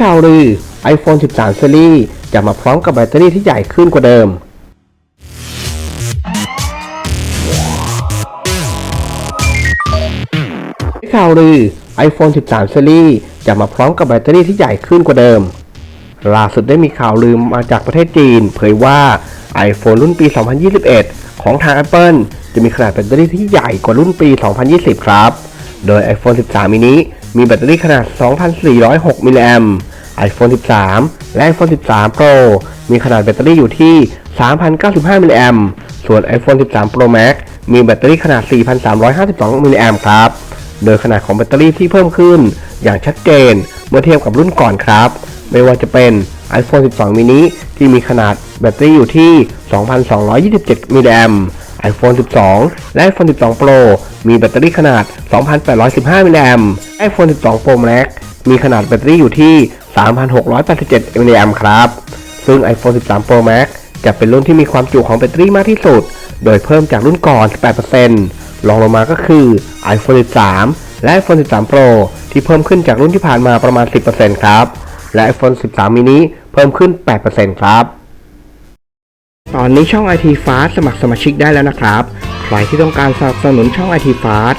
ข่าวลือ iPhone 13 Series จะมาพร้อมกับแบตเตอรี่ที่ใหญ่ขึ้นกว่าเดิม ข่าวลือ iPhone 13 Series จะมาพร้อมกับแบตเตอรี่ที่ใหญ่ขึ้นกว่าเดิม ล่าสุดได้มีข่าวลืมมาจากประเทศจีน เผยว่า iPhone รุ่นปี 2021 ของทาง Apple จะมีขนาดแบตเตอรี่ที่ใหญ่กว่ารุ่นปี 2020 ครับ โดย iPhone 13 mini มีแบตเตอรี่ขนาด 2,406 มิลลิแอม iPhone 13 และ iPhone 13 Pro มีขนาดแบตเตอรี่อยู่ที่ 3,095 มิลลิแอม ส่วน iPhone 13 Pro Max มีแบตเตอรี่ขนาด 4,352 มิลลิแอมครับ โดยขนาดของแบตเตอรี่ที่เพิ่มขึ้น อย่างชัดเจนเมื่อเทียบกับรุ่นก่อนครับ ไม่ว่าจะเป็น iPhone 12 mini ที่มีขนาดแบตเตอรี่อยู่ที่ 2,227 มิลลิแอม iPhone 12 และ iPhone 12 Pro มีแบตเตอรี่ขนาด 2,815 มิลลิแอม iPhone 12 Pro Max มีขนาดแบตเตอรี่อยู่ที่ 3,687มิลลิแอมป์ครับ ซึ่ง iPhone 13 Pro Max จะเป็นรุ่นที่มีความจุของแบตเตอรี่มากที่สุด โดยเพิ่มจากรุ่นก่อน 18%รองลงมาก็คือ iPhone 13 และ iPhone 13 Pro ที่เพิ่มขึ้นจากรุ่นที่ผ่านมาประมาณ 10%ครับ และ iPhone 13 mini เพิ่มขึ้น 8%ครับ ตอนนี้ช่อง IT Fast สมัครสมาชิกได้แล้วนะครับ ใครที่ต้องการสนับสนุนช่อง IT Fast